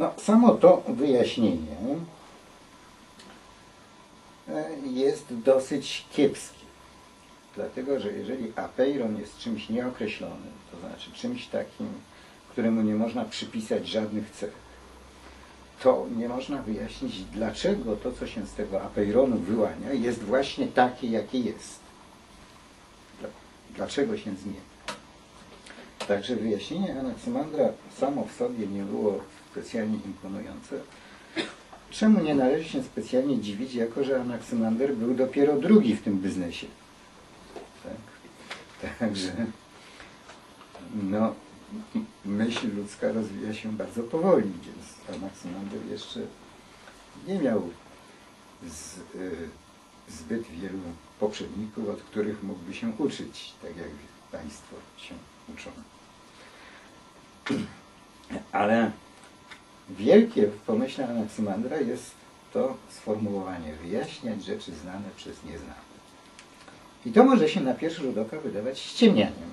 No, samo to wyjaśnienie e, jest dosyć kiepskie. Dlatego, że jeżeli apeiron jest czymś nieokreślonym, to znaczy czymś takim, któremu nie można przypisać żadnych cech, to nie można wyjaśnić, dlaczego to, co się z tego apeironu wyłania, jest właśnie takie, jakie jest. Dlaczego się zmienia. Także wyjaśnienie Anaksymandra samo w sobie nie było specjalnie imponujące. Czemu nie należy się specjalnie dziwić, jako że Anaksymander był dopiero drugi w tym biznesie. Tak? Także no, myśl ludzka rozwija się bardzo powoli, więc Anaksymander jeszcze nie miał z, y, zbyt wielu poprzedników, od których mógłby się uczyć, tak jak Państwo się uczą. Ale wielkie w pomyśle Anaksymandra jest to sformułowanie wyjaśniać rzeczy znane przez nieznane. I to może się na pierwszy rzut oka wydawać ściemnianiem.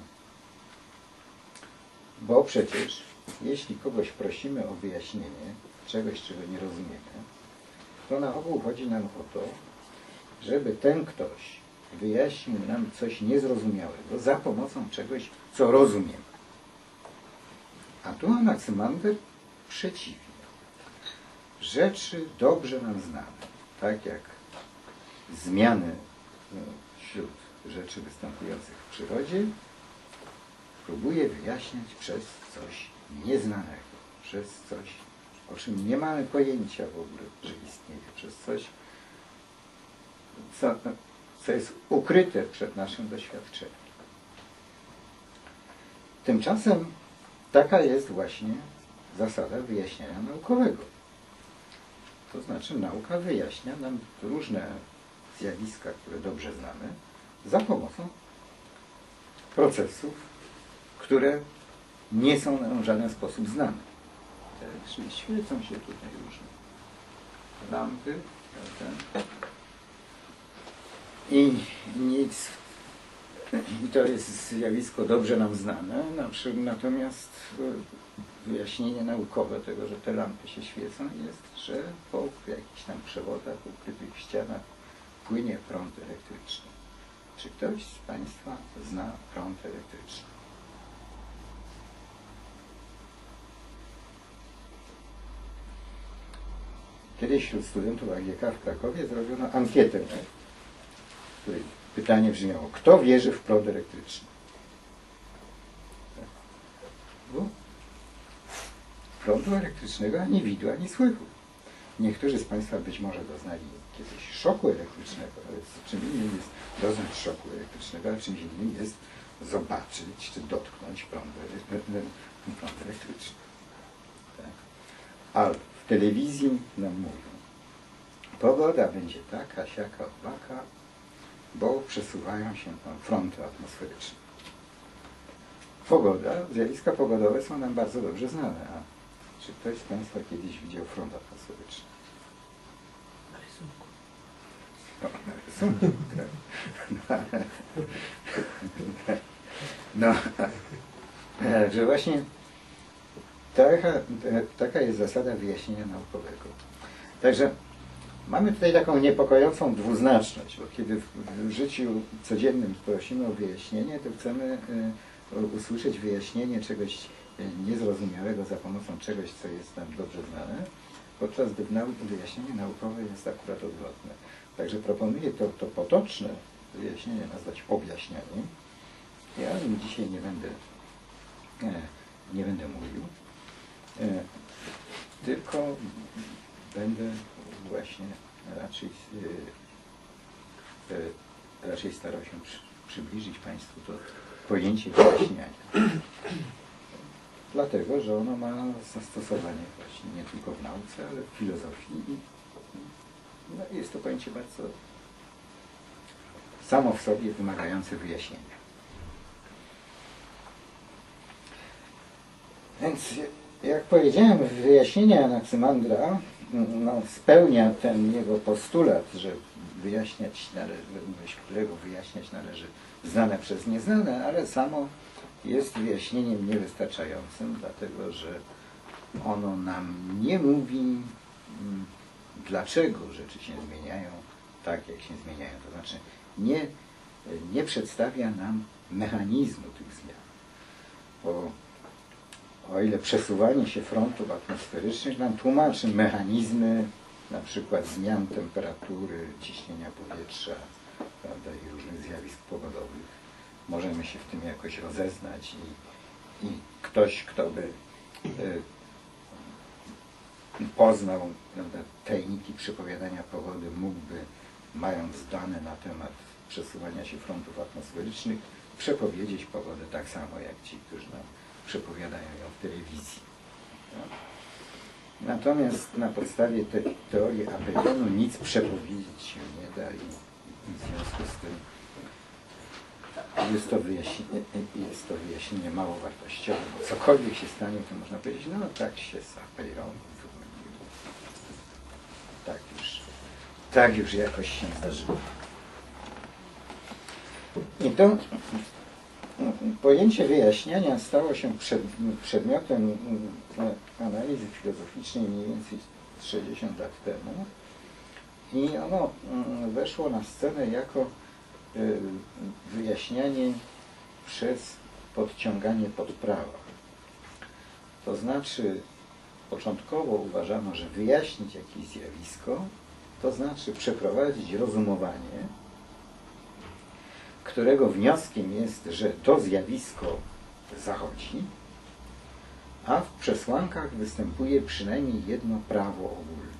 Bo przecież jeśli kogoś prosimy o wyjaśnienie czegoś, czego nie rozumiemy, to na ogół chodzi nam o to, żeby ten ktoś wyjaśnił nam coś niezrozumiałego za pomocą czegoś, co rozumiemy. A tu Anaksymander przeciwnie. Rzeczy dobrze nam znane, tak jak zmiany no, wśród rzeczy występujących w przyrodzie, próbuje wyjaśniać przez coś nieznanego, przez coś, o czym nie mamy pojęcia w ogóle, że istnieje, przez coś, co, co jest ukryte przed naszym doświadczeniem. Tymczasem taka jest właśnie zasada wyjaśniania naukowego. To znaczy nauka wyjaśnia nam różne zjawiska, które dobrze znamy, za pomocą procesów, które nie są nam w żaden sposób znane. Czyli świecą się tutaj różne lampy. I nic i to jest zjawisko dobrze nam znane, natomiast e, wyjaśnienie naukowe tego, że te lampy się świecą jest, że po jakichś tam przewodach ukrytych w ścianach płynie prąd elektryczny. Czy ktoś z Państwa zna prąd elektryczny? Kiedyś wśród studentów AGK w Krakowie zrobiono ankietę, w której pytanie brzmiało, kto wierzy w prąd elektryczny? Prądu elektrycznego ani widu, ani słychu. Niektórzy z Państwa być może doznali kiedyś szoku elektrycznego, ale czym innym jest doznać szoku elektrycznego, a czymś innym jest zobaczyć czy dotknąć prąd, prąd elektryczny. Tak? A w telewizji nam mówią, pogoda będzie taka, siaka, owaka, bo przesuwają się tam fronty atmosferyczne. Pogoda, zjawiska pogodowe są nam bardzo dobrze znane. A czy ktoś z Państwa kiedyś widział front atmosferyczny? Na rysunku. No, na rysunku, tak. No, że właśnie taka, taka jest zasada wyjaśnienia naukowego. Także mamy tutaj taką niepokojącą dwuznaczność, bo kiedy w życiu codziennym prosimy o wyjaśnienie, to chcemy y, usłyszeć wyjaśnienie czegoś niezrozumiałego za pomocą czegoś, co jest nam dobrze znane, podczas gdy wyjaśnienie naukowe jest akurat odwrotne. Także proponuję to, to potoczne wyjaśnienie nazwać objaśnianiem. Ja o nim dzisiaj nie będę, e, nie będę mówił, e, tylko będę właśnie raczej, e, raczej starał się przy, przybliżyć Państwu to pojęcie wyjaśniania dlatego że ono ma zastosowanie właśnie nie tylko w nauce, ale w filozofii. No, jest to pojęcie bardzo samo w sobie wymagające wyjaśnienia. Więc jak powiedziałem, wyjaśnienie Anaksymandra no, spełnia ten jego postulat, że wyjaśniać należy, myśl którego wyjaśniać należy znane przez nieznane, ale samo jest wyjaśnieniem niewystarczającym, dlatego że ono nam nie mówi, mm, dlaczego rzeczy się zmieniają tak, jak się zmieniają. To znaczy nie, nie przedstawia nam mechanizmu tych zmian. Bo o ile przesuwanie się frontów atmosferycznych nam tłumaczy mechanizmy na przykład zmian temperatury, ciśnienia powietrza prawda, i różnych zjawisk pogodowych, możemy się w tym jakoś rozeznać i, i ktoś, kto by y, poznał prawda, tajniki przepowiadania pogody, mógłby, mając dane na temat przesuwania się frontów atmosferycznych, przepowiedzieć pogodę tak samo jak ci, którzy nam przepowiadają ją w telewizji. Natomiast na podstawie tej teorii Apelionu nic przepowiedzieć się nie da i, w związku z tym jest to wyjaśnienie, jest to wyjaśnienie mało wartościowe, bo cokolwiek się stanie, to można powiedzieć, no tak się z wyłoniło. Tak już, tak już jakoś się zdarzyło. I to pojęcie wyjaśniania stało się przed, przedmiotem mm, analizy filozoficznej mniej więcej 60 lat temu i ono mm, weszło na scenę jako y, wyjaśnianie przez podciąganie pod prawa. To znaczy początkowo uważano, że wyjaśnić jakieś zjawisko to znaczy przeprowadzić rozumowanie, którego wnioskiem jest, że to zjawisko zachodzi, a w przesłankach występuje przynajmniej jedno prawo ogólne.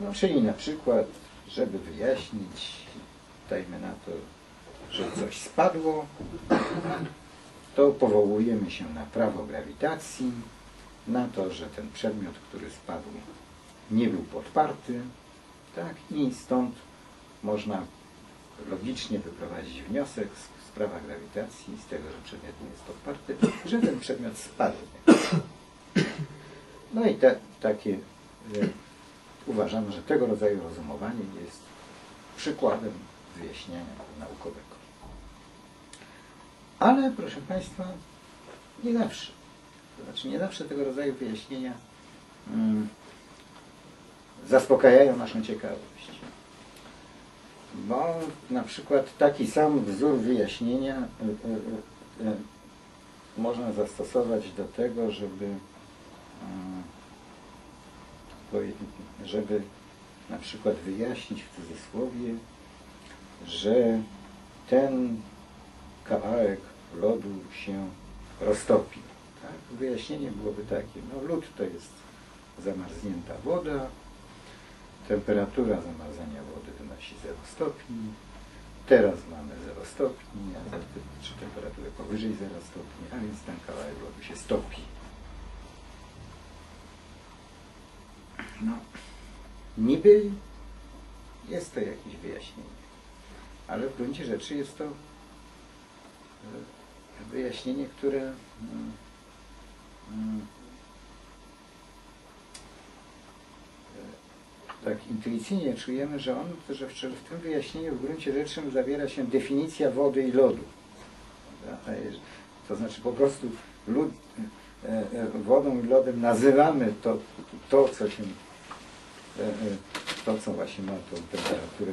No, czyli na przykład, żeby wyjaśnić, dajmy na to, że coś spadło, to powołujemy się na prawo grawitacji, na to, że ten przedmiot, który spadł, nie był podparty, tak, i stąd można logicznie wyprowadzić wniosek z, z prawa grawitacji, z tego, że przedmiot nie jest podparty, że ten przedmiot spadnie. No i te, takie e, uważam, że tego rodzaju rozumowanie jest przykładem wyjaśnienia naukowego. Ale proszę Państwa, nie zawsze. To znaczy nie zawsze tego rodzaju wyjaśnienia mm, zaspokajają naszą ciekawość. Bo na przykład taki sam wzór wyjaśnienia y, y, y, można zastosować do tego, żeby, żeby na przykład wyjaśnić w cudzysłowie, że ten kawałek lodu się roztopi. Tak? Wyjaśnienie byłoby takie, no lód to jest zamarznięta woda, temperatura zamarzania wody wynosi 0 stopni, teraz mamy 0 stopni, a za tym, czy temperaturę powyżej 0 stopni, a więc ten kawałek lodu się stopi. No, niby jest to jakieś wyjaśnienie, ale w gruncie rzeczy jest to e, wyjaśnienie, które mm, mm, tak intuicyjnie czujemy, że on, że w, w tym wyjaśnieniu w gruncie rzeczy zawiera się definicja wody i lodu. To znaczy po prostu e, e, wodą i lodem nazywamy to, to co się e, to, co właśnie ma tą temperaturę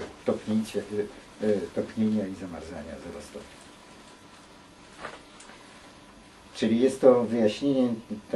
topnienia i zamarzania 0 stopni. Czyli jest to wyjaśnienie tak